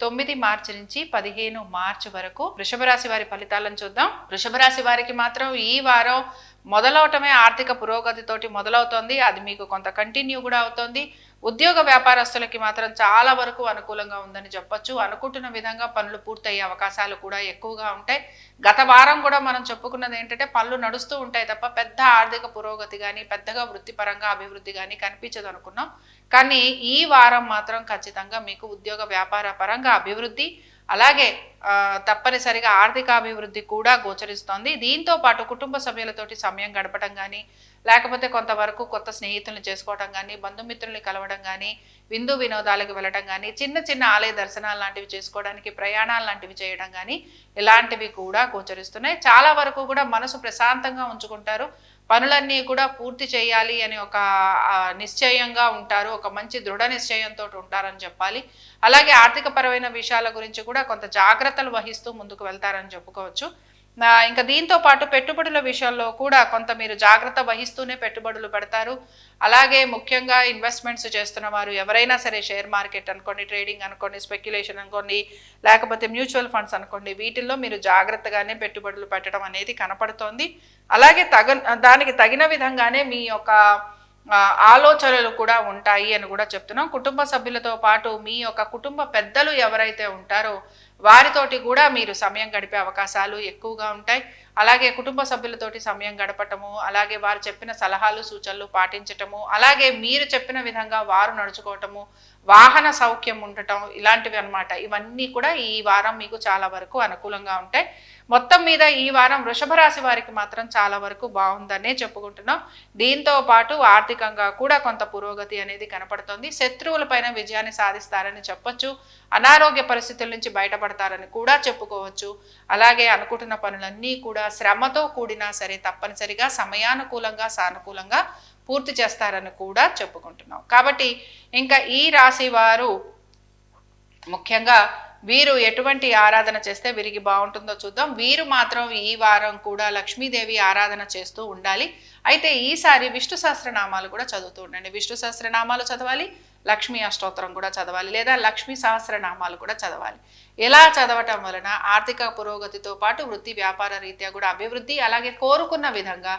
తొమ్మిది మార్చి నుంచి పదిహేను మార్చి వరకు వృషభ రాశి వారి ఫలితాలను చూద్దాం. వృషభ రాశి వారికి మాత్రం ఈ వారం మొదలవటమే ఆర్థిక పురోగతితోటి మొదలవుతోంది. అది మీకు కొంత కంటిన్యూ కూడా అవుతోంది. ఉద్యోగ వ్యాపారస్తులకి మాత్రం చాలా వరకు అనుకూలంగా ఉందని చెప్పొచ్చు. అనుకుంటున్న విధంగా పనులు పూర్తయ్యే అవకాశాలు కూడా ఎక్కువగా ఉంటాయి. గత వారం కూడా మనం చెప్పుకున్నది ఏంటంటే పనులు నడుస్తూ ఉంటాయి తప్ప పెద్ద ఆర్థిక పురోగతి కానీ పెద్దగా వృత్తిపరంగా అభివృద్ధి కానీ కనిపించదు అనుకున్నాం. కానీ ఈ వారం మాత్రం ఖచ్చితంగా మీకు ఉద్యోగ వ్యాపార పరంగా అభివృద్ధి అలాగే తప్పనిసరిగా ఆర్థిక అభివృద్ధి కూడా గోచరిస్తోంది. దీంతో పాటు కుటుంబ సభ్యులతోటి సమయం గడపడం కానీ లేకపోతే కొంతవరకు కొత్త స్నేహితుల్ని చేసుకోవడం కానీ బంధుమిత్రుల్ని కలవడం కానీ విందు వినోదాలకు వెళ్ళడం కానీ చిన్న చిన్న ఆలయ దర్శనాలు లాంటివి చేసుకోవడానికి ప్రయాణాలు లాంటివి చేయడం కానీ ఇలాంటివి కూడా గోచరిస్తున్నాయి. చాలా వరకు కూడా మనసు ప్రశాంతంగా ఉంచుకుంటారు. పనులన్నీ కూడా పూర్తి చేయాలి అని ఒక నిశ్చయంగా ఉంటారు. ఒక మంచి దృఢ నిశ్చయంతో ఉంటారని చెప్పాలి. అలాగే ఆర్థిక పరమైన విషయాల గురించి కూడా కొంత జాగ్రత్తలు వహిస్తూ ముందుకు వెళ్తారని చెప్పుకోవచ్చు. నా ఇంకా దీంతో పాటు పెట్టుబడుల విషయంలో కూడా కొంత మీరు జాగ్రత్త వహిస్తూనే పెట్టుబడులు పెడతారు. అలాగే ముఖ్యంగా ఇన్వెస్ట్మెంట్స్ చేస్తున్న వారు ఎవరైనా సరే షేర్ మార్కెట్ అనుకోండి ట్రేడింగ్ అనుకోండి స్పెక్యులేషన్ అనుకోండి లేకపోతే మ్యూచువల్ ఫండ్స్ అనుకోండి వీటిల్లో మీరు జాగ్రత్తగానే పెట్టుబడులు పెట్టడం అనేది కనపడుతోంది. అలాగే తగ దానికి తగిన విధంగానే మీ యొక్క ఆలోచనలు కూడా ఉంటాయి అని కూడా చెప్తున్నాం. కుటుంబ సభ్యులతో పాటు మీ యొక్క కుటుంబ పెద్దలు ఎవరైతే ఉంటారో వారితోటి కూడా మీరు సమయం గడిపే అవకాశాలు ఎక్కువగా ఉంటాయి. అలాగే కుటుంబ సభ్యులతోటి సమయం గడపటము అలాగే వారు చెప్పిన సలహాలు సూచనలు పాటించటము అలాగే మీరు చెప్పిన విధంగా వారు నడుచుకోవటము వాహన సౌఖ్యం ఉండటం ఇలాంటివి అన్నమాట. ఇవన్నీ కూడా ఈ వారం మీకు చాలా వరకు అనుకూలంగా ఉంటాయి. మొత్తం మీద ఈ వారం వృషభ రాశి వారికి మాత్రం చాలా వరకు బాగుందనే చెప్పుకుంటున్నాం. దీంతో పాటు ఆర్థికంగా కూడా కొంత పురోగతి అనేది కనపడుతుంది. శత్రువులపైన విజయాన్ని సాధిస్తారని చెప్పొచ్చు. అనారోగ్య పరిస్థితుల నుంచి బయటపడతారని కూడా చెప్పుకోవచ్చు. అలాగే అనుకుంటున్న పనులన్నీ కూడా శ్రమతో కూడినా సరే తప్పనిసరిగా సమయానుకూలంగా సానుకూలంగా పూర్తి చేస్తారని కూడా చెప్పుకుంటున్నాం. కాబట్టి ఇంకా ఈ రాశి వారు ముఖ్యంగా వీరు ఎటువంటి ఆరాధన చేస్తే వీరికి బాగుంటుందో చూద్దాం. వీరు మాత్రం ఈ వారం కూడా లక్ష్మీదేవి ఆరాధన చేస్తూ ఉండాలి. అయితే ఈసారి విష్ణు సహస్రనామాలు కూడా చదువుతూ ఉండండి. విష్ణు సహస్రనామాలు చదవాలి లక్ష్మీ అష్టోత్తరం కూడా చదవాలి లేదా లక్ష్మీ సహస్రనామాలు కూడా చదవాలి. ఎలా చదవటం వలన ఆర్థిక పురోగతితో పాటు వృత్తి వ్యాపార రీత్యా కూడా అభివృద్ధి అలాగే కోరుకున్న విధంగా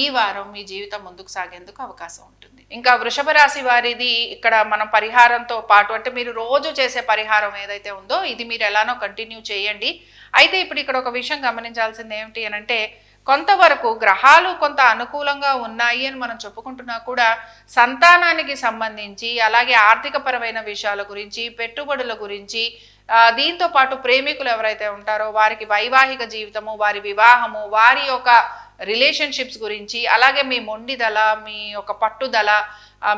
ఈ వారం మీ జీవితం ముందుకు సాగేందుకు అవకాశం ఉంటుంది. ఇంకా వృషభ రాశి వారిది ఇక్కడ మనం పరిహారంతో పాటు అంటే మీరు రోజు చేసే పరిహారం ఏదైతే ఉందో ఇది మీరు ఎలానో కంటిన్యూ చేయండి. అయితే ఇప్పుడు ఇక్కడ ఒక విషయం గమనించాల్సింది ఏమిటి అని అంటే కొంతవరకు గ్రహాలు కొంత అనుకూలంగా ఉన్నాయి అని మనం చెప్పుకుంటున్నా కూడా సంతానానికి సంబంధించి అలాగే ఆర్థికపరమైన విషయాల గురించి పెట్టుబడుల గురించి దీంతో పాటు ప్రేమికులు ఎవరైతే ఉంటారో వారికి వైవాహిక జీవితము వారి వివాహము వారి యొక్క రిలేషన్షిప్స్ గురించి అలాగే మీ మొండిదల మీ యొక్క పట్టుదల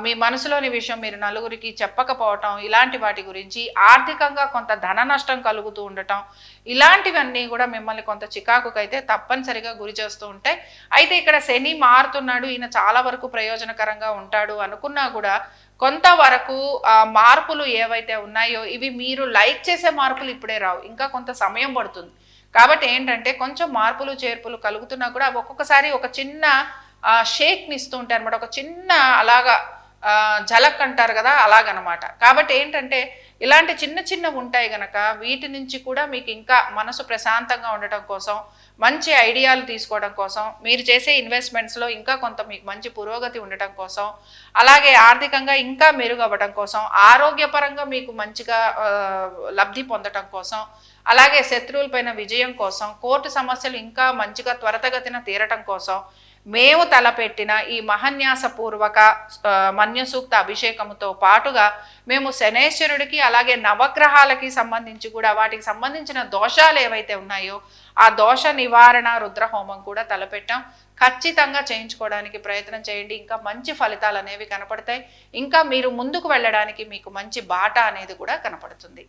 మీ మనసులోని విషయం మీరు నలుగురికి చెప్పకపోవటం ఇలాంటి వాటి గురించి ఆర్థికంగా కొంత ధన నష్టం కలుగుతూ ఉండటం ఇలాంటివన్నీ కూడా మిమ్మల్ని కొంత చికాకుకైతే తప్పనిసరిగా గురి చేస్తూ ఉంటాయి అయితే ఇక్కడ శని మారుతున్నాడు ఈయన చాలా వరకు ప్రయోజనకరంగా ఉంటాడు అనుకున్నా కూడా కొంతవరకు మార్పులు ఏవైతే ఉన్నాయో ఇవి మీరు లైక్ చేసే మార్పులు ఇప్పుడే రావు. ఇంకా కొంత సమయం పడుతుంది. కాబట్టి ఏంటంటే కొంచెం మార్పులు చేర్పులు కలుగుతున్నా కూడా అవి ఒక్కొక్కసారి ఒక చిన్న షేక్ని ఇస్తూ ఉంటాయి అనమాట ఒక చిన్న అలాగా జలక్ అంటారు కదా అలాగనమాట. కాబట్టి ఏంటంటే ఇలాంటి చిన్న చిన్న ఉంటాయి గనక వీటి నుంచి కూడా మీకు ఇంకా మనసు ప్రశాంతంగా ఉండటం కోసం మంచి ఐడియాలు తీసుకోవడం కోసం మీరు చేసే ఇన్వెస్ట్మెంట్స్లో ఇంకా కొంత మీకు మంచి పురోగతి ఉండటం కోసం అలాగే ఆర్థికంగా ఇంకా మెరుగవ్వడం కోసం ఆరోగ్యపరంగా మీకు మంచిగా లబ్ధి పొందటం కోసం అలాగే శత్రువులపైన విజయం కోసం కోర్టు సమస్యలు ఇంకా మంచిగా త్వరతగతిన తీరటం కోసం మేము తలపెట్టిన ఈ మహన్యాసపూర్వక మన్యసూక్త అభిషేకముతో పాటుగా మేము శనేశ్వరుడికి అలాగే నవగ్రహాలకి సంబంధించి కూడా వాటికి సంబంధించిన దోషాలు ఏవైతే ఉన్నాయో ఆ దోష నివారణ రుద్రహోమం కూడా తలపెట్టాం. ఖచ్చితంగా చేయించుకోవడానికి ప్రయత్నం చేయండి. ఇంకా మంచి ఫలితాలు అనేవి కనపడతాయి. ఇంకా మీరు ముందుకు వెళ్ళడానికి మీకు మంచి బాట అనేది కూడా కనపడుతుంది.